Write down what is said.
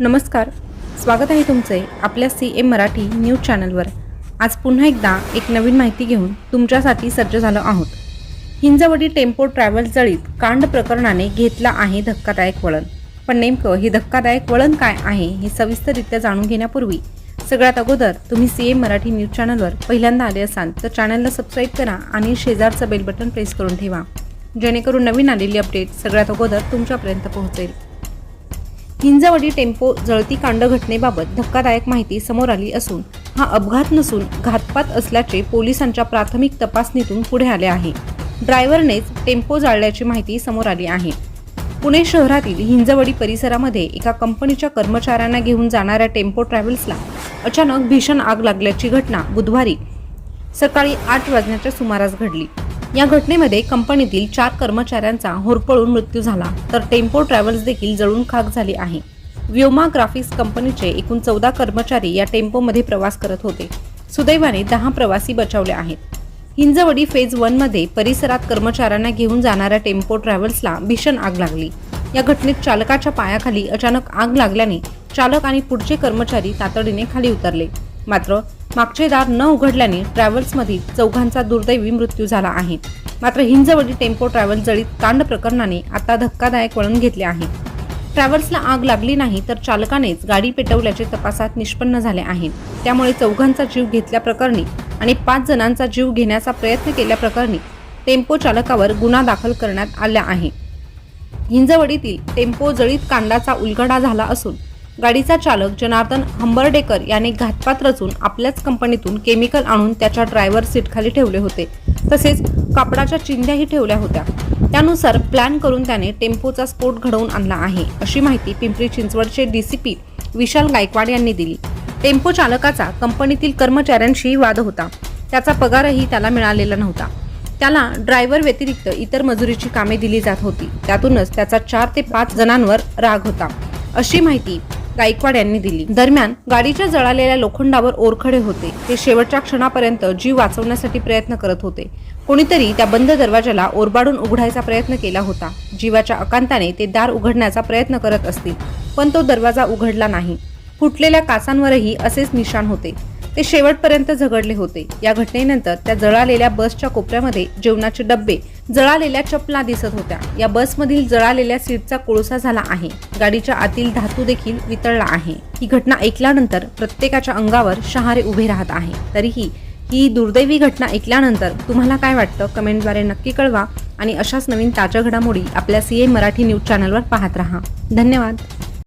नमस्कार. स्वागत आहे तुमचे आपल्या सी एम मराठी न्यूज चॅनलवर. आज पुन्हा एकदा एक नवीन माहिती घेऊन तुमच्यासाठी सज्ज झालो आहोत. हिंजवडी टेम्पो ट्रॅव्हल जळीत कांड प्रकरणाने घेतला आहे धक्कादायक वळण. पण नेमकं हे धक्कादायक वळण काय आहे हे सविस्तररित्या जाणून घेण्यापूर्वी सगळ्यात अगोदर तुम्ही सी एम मराठी न्यूज चॅनलवर पहिल्यांदा आले असाल तर चॅनलला सबस्क्राईब करा आणि शेजारचं बेल बटन प्रेस करून ठेवा. जेणेकरून नवीन आलेली अपडेट सगळ्यात अगोदर तुमच्यापर्यंत पोहोचेल. हिंजवडी टेम्पो जळती कांड घटनेबाबत धक्कादायक माहिती समोर आली असून हा अपघात नसून घातपात असल्याचे पोलिसांच्या प्राथमिक तपासणीतून पुढे आले आहे. ड्रायव्हरनेच टेम्पो जाळल्याची माहिती समोर आली आहे. पुणे शहरातील हिंजवडी परिसरामध्ये एका कंपनीच्या कर्मचाऱ्यांना घेऊन जाणाऱ्या टेम्पो ट्रॅव्हल्सला अचानक भीषण आग लागल्याची घटना बुधवारी सकाळी आठ वाजण्याच्या सुमारास घडली. या घटनेमध्ये कंपनीतील चार कर्मचाऱ्यांचा होरपळून मृत्यू झाला. तर टेम्पो ट्रॅव्हल्स देखील जळून खाक झाली आहे. व्योमा ग्राफिक्स कंपनीचे एकूण चौदा कर्मचारी या टेम्पोमध्ये प्रवास करत होते. सुदैवाने दहा प्रवासी बचावले आहेत. हिंजवडी फेज वनमध्ये परिसरात कर्मचाऱ्यांना घेऊन जाणाऱ्या टेम्पो ट्रॅव्हल्सला भीषण आग लागली. या घटनेत चालकाच्या पायाखाली अचानक आग लागल्याने चालक आणि पुढचे कर्मचारी तातडीने खाली उतरले. मात्र मागचे दार न उघडल्याने ट्रॅव्हल्समधील चौघांचा दुर्दैवी मृत्यू झाला आहे. मात्र हिंजवडी टेम्पो ट्रॅव्हल जळीत कांड प्रकरणाने आता धक्कादायक वळण घेतले आहे. ट्रॅव्हल्सला आग लागली नाही तर चालकानेच गाडी पेटवल्याचे तपासात निष्पन्न झाले आहे. त्यामुळे चौघांचा जीव घेतल्याप्रकरणी आणि पाच जणांचा जीव घेण्याचा प्रयत्न केल्याप्रकरणी टेम्पो चालकावर गुन्हा दाखल करण्यात आला आहे. हिंजवडीतील टेम्पो जळीत कांडाचा उलगडा झाला असून गाडीचा चालक जनार्दन हंबर्डेकर याने घातपात रचून आपल्याच कंपनीतून केमिकल आणून त्याच्या ड्रायव्हर सीटखाली ठेवले होते. तसेच कापडाच्या चिंध्याही ठेवल्या होत्या. त्यानुसार प्लॅन करून त्याने टेम्पोचा स्फोट घडवून आणला आहे अशी माहिती पिंपरी चिंचवडचे डीसीपी विशाल गायकवाड यांनी दिली. टेम्पो चालकाचा कंपनीतील कर्मचाऱ्यांशी वाद होता. त्याचा पगारही त्याला मिळालेला नव्हता. त्याला ड्रायव्हर व्यतिरिक्त इतर मजुरीची कामे दिली जात होती. त्यातूनच त्याचा चार ते पाच जणांवर राग होता. अशी माहिती गायकवाड यांनी दिली. दरम्यान गाडीच्या जळालेल्या लोखंडावर ओरखडे होते. ते शेवटच्या क्षणापर्यंत जीव वाचवण्यासाठी प्रयत्न करत होते. कोणीतरी त्या बंद दरवाजाला ओरबाडून उघडायचा प्रयत्न केला होता. जीवाच्या अकांताने ते दार उघडण्याचा प्रयत्न करत असतील पण तो दरवाजा उघडला नाही. फुटलेल्या काचांवरही असेच निशाण होते. ते शेवटपर्यंत झगडले होते. या घटनेनंतर त्या जळालेल्या बसच्या कोपऱ्यामध्ये जेवणाचे डब्बे जळालेल्या चपला दिसत होत्या. या बसमधील जळालेल्या सीटचा कोळसा झाला आहे. गाडीच्या आतील धातू देखील वितळला आहे. ही घटना ऐकल्यानंतर प्रत्येकाच्या अंगावर शहारे उभे राहत आहे. तरीही ही दुर्दैवी घटना ऐकल्यानंतर तुम्हाला काय वाटतं? कमेंटद्वारे नक्की कळवा आणि अशाच नवीन ताज्या घडामोडी आपल्या सी ए मराठी न्यूज चॅनलवर पाहत राहा. धन्यवाद.